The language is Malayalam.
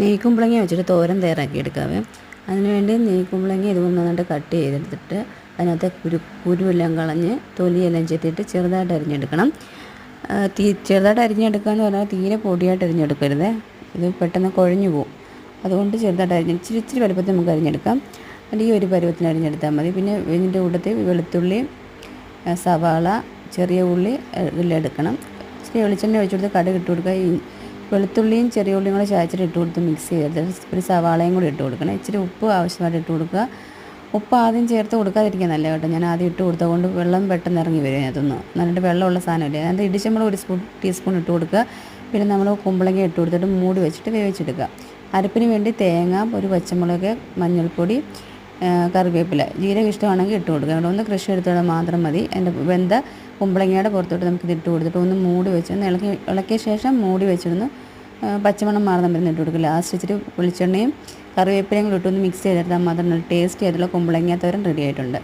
നെയ്ക്കുമ്പളങ്ങ വെച്ചിട്ട് തോരൻ തയ്യാറാക്കി എടുക്കാവേ. അതിനുവേണ്ടി നെയ്ക്കുമ്പളങ്ങ ഇതുപോലെ നന്നായിട്ട് കട്ട് ചെയ്തെടുത്തിട്ട് അതിനകത്ത് കുരു കുരുവെല്ലാം കളഞ്ഞ് തൊലിയെല്ലാം ചെത്തിയിട്ട് ചെറുതായിട്ട് അരിഞ്ഞെടുക്കണം. തീ ചെറുതായിട്ട് അരിഞ്ഞെടുക്കുക എന്ന് പറഞ്ഞാൽ തീരെ പൊടിയായിട്ട് അരിഞ്ഞെടുക്കരുത്. ഇത് പെട്ടെന്ന് കുഴഞ്ഞു പോകും അതുകൊണ്ട് ചെറുതായിട്ട് അരിഞ്ഞ് ഇച്ചിരി ഇച്ചിരി വലുപ്പത്തിൽ നമുക്ക് അരിഞ്ഞെടുക്കാം. ഈ ഒരു പരുവത്തിന് അരിഞ്ഞെടുത്താൽ മതി. പിന്നെ ഇതിന്റെ കൂട്ടത്തിൽ വെളുത്തുള്ളി സവാള ചെറിയ ഉള്ളി എല്ലാം എടുക്കണം ഇച്ചിരി വെളിച്ചെണ്ണ ഒഴിച്ചു കൊടുത്ത് കടുക് ഇട്ട് കൊടുക്കുക. വെളുത്തുള്ളിയും ചെറിയ ഉള്ളിയും കൂടെ ചായച്ചിട്ട് ഇട്ട് കൊടുത്ത് മിക്സ് ചെയ്ത് ഒരു സവാളയും കൂടി ഇട്ട് കൊടുക്കണം. ഇച്ചിരി ഉപ്പ് ആവശ്യമായിട്ട് ഇട്ട് കൊടുക്കുക. ഉപ്പ് ആദ്യം ചേർത്ത് കൊടുക്കാതിരിക്കാൻ നല്ല കേട്ടോ. ഞാൻ ആദ്യം ഇട്ട് കൊടുത്തതുകൊണ്ട് വെള്ളം പെട്ടെന്ന് ഇറങ്ങി വരും അതൊന്നും എന്നിട്ട് വെള്ളമുള്ള സാധനമില്ല. അതിനകത്ത് ഇടിച്ചമ്പളം ഒരു സ്പൂൺ ടീസ്പൂൺ ഇട്ട് കൊടുക്കുക. പിന്നെ നമ്മൾ കുമ്പളങ്ങ ഇട്ട് കൊടുത്തിട്ട് മൂടി വെച്ചിട്ട് വേവിച്ചെടുക്കുക. അരപ്പിന് വേണ്ടി തേങ്ങ ഒരു പച്ചമുളക് മഞ്ഞൾപ്പൊടി കറിവേപ്പില. ജീരകം ഇഷ്ടമാണെങ്കിൽ ഇട്ട് കൊടുക്കുക. ഇവിടെ ഒന്ന് കൃഷി എടുത്താൽ മാത്രം മതി. അതിന്റെ വെന്ത കുമ്പളങ്ങയുടെ പുറത്തോട്ട് നമുക്ക് ഇത് ഇട്ട് കൊടുത്തിട്ട് ഒന്ന് മൂടി വെച്ച് ഒന്ന് ഇളക്കി ഇളക്കിയ ശേഷം മൂടി വെച്ചിരുന്ന് പച്ചമണം മാറുന്ന മരുന്ന് ഇട്ട് കൊടുക്കുക. ലാസ്റ്റ് ഇച്ചിരി വെളിച്ചെണ്ണയും കറിവേപ്പിലയും കൂടി ഇട്ടൊന്ന് മിക്സ് ചെയ്തെടുത്താൽ മാത്രം ടേസ്റ്റ് ആയിട്ടുള്ള കുമ്പളങ്ങ റെഡി ആയിട്ടുണ്ട്.